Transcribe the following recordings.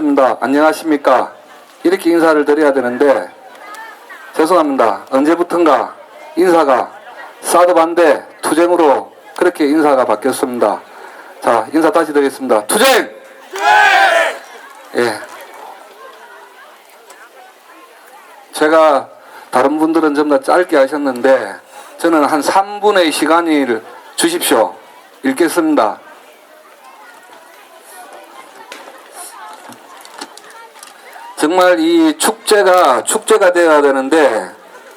반갑습니다. 안녕하십니까. 이렇게 인사를 드려야 되는데, 죄송합니다. 언제부턴가 인사가 사드 반대 투쟁으로 그렇게 인사가 바뀌었습니다. 자, 인사 다시 드리겠습니다. 투쟁! 예. 제가 다른 분들은 전부 다 짧게 하셨는데, 저는 한 3분의 시간을 주십시오. 읽겠습니다. 정말 이 축제가 축제가 되어야 되는데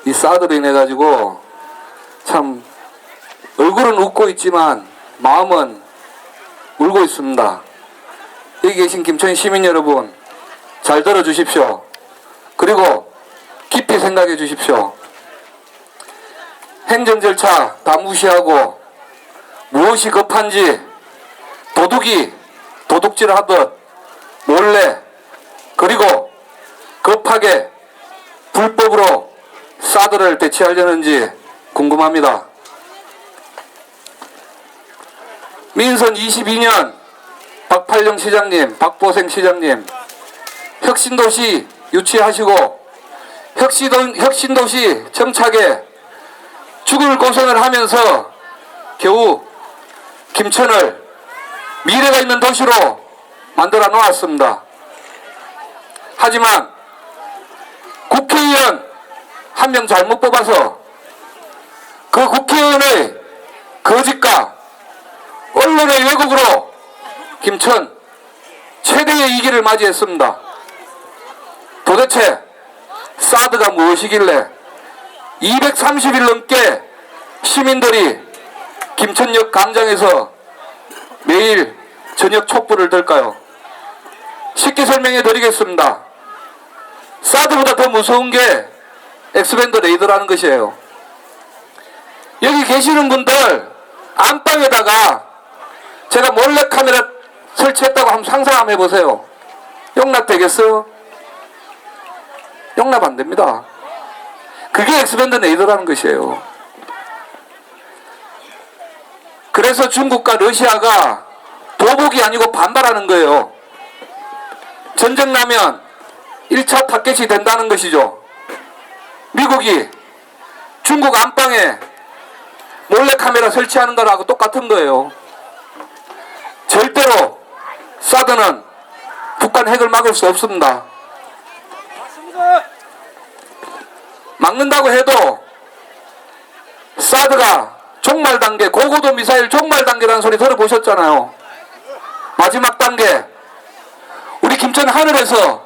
이 사드로 인해 가지고 참 얼굴은 웃고 있지만 마음은 울고 있습니다. 여기 계신 김천 시민 여러분 잘 들어 주십시오. 그리고 깊이 생각해 주십시오. 행정 절차 다 무시하고 무엇이 급한지 도둑이 도둑질 하듯 몰래 그리고 급하게 불법으로 사드를 대체하려는지 궁금합니다. 민선 22년 박팔령 시장님, 박보생 시장님, 혁신도시 유치하시고 혁신도, 혁신도시 정착에 죽을 고생을 하면서 겨우 김천을 미래가 있는 도시로 만들어 놓았습니다. 하지만 국회의원 한 명 잘못 뽑아서 그 국회의원의 거짓과 언론의 왜곡으로 김천 최대의 위기를 맞이했습니다. 도대체 사드가 무엇이길래 230일 넘게 시민들이 김천역 광장에서 매일 저녁 촛불을 들까요? 쉽게 설명해 드리겠습니다. 사드보다 더 무서운 게 엑스밴드 레이더라는 것이에요. 여기 계시는 분들 안방에다가 제가 몰래 카메라 설치했다고 한번 상상 한번 해보세요. 용납되겠어요? 용납 안 됩니다. 그게 엑스밴드 레이더라는 것이에요. 그래서 중국과 러시아가 도복이 아니고 반발하는 거예요. 전쟁 나면 1차 타켓이 된다는 것이죠. 미국이 중국 안방에 몰래카메라 설치하는 거라고 똑같은 거예요. 절대로 사드는 북한 핵을 막을 수 없습니다. 막는다고 해도 사드가 종말 단계, 고고도 미사일 종말 단계라는 소리 들어보셨잖아요. 마지막 단계. 우리 김천 하늘에서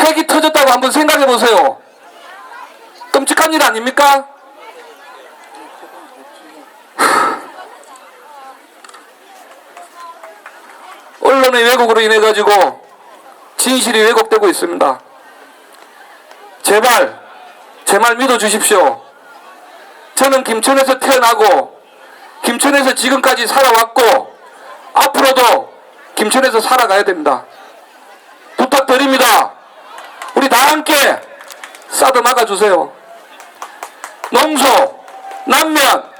핵이 터졌다고 한번 생각해 보세요. 끔찍한 일 아닙니까? 언론의 왜곡으로 인해 가지고 진실이 왜곡되고 있습니다. 제발 제 말 믿어 주십시오. 저는 김천에서 태어나고 김천에서 지금까지 살아왔고 앞으로도 김천에서 살아가야 됩니다. 부탁드립니다. 우리 다 함께 사드 막아주세요. 농소, 남면,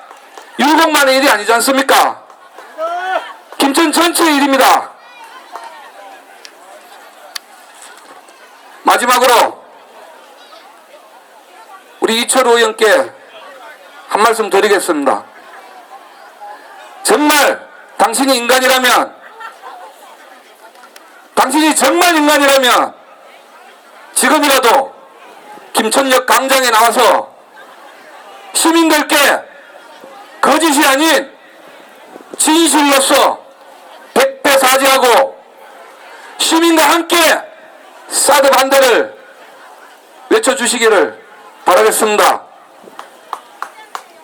율곡만의 일이 아니지 않습니까? 김천 전체의 일입니다. 마지막으로 우리 이철호 의원께 한 말씀 드리겠습니다. 정말 당신이 인간이라면 당신이 정말 인간이라면 지금이라도 김천역 광장에 나와서 시민들께 거짓이 아닌 진실로서 백배 사죄하고 시민과 함께 사드 반대를 외쳐주시기를 바라겠습니다.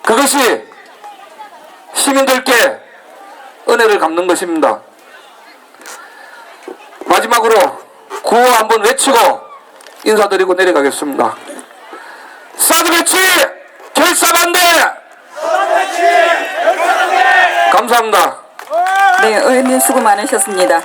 그것이 시민들께 은혜를 갚는 것입니다. 마지막으로 구호 한번 외치고 인사드리고 내려가겠습니다. 사드 배치 결사 반대! 감사합니다. 네, 의원님 수고 많으셨습니다.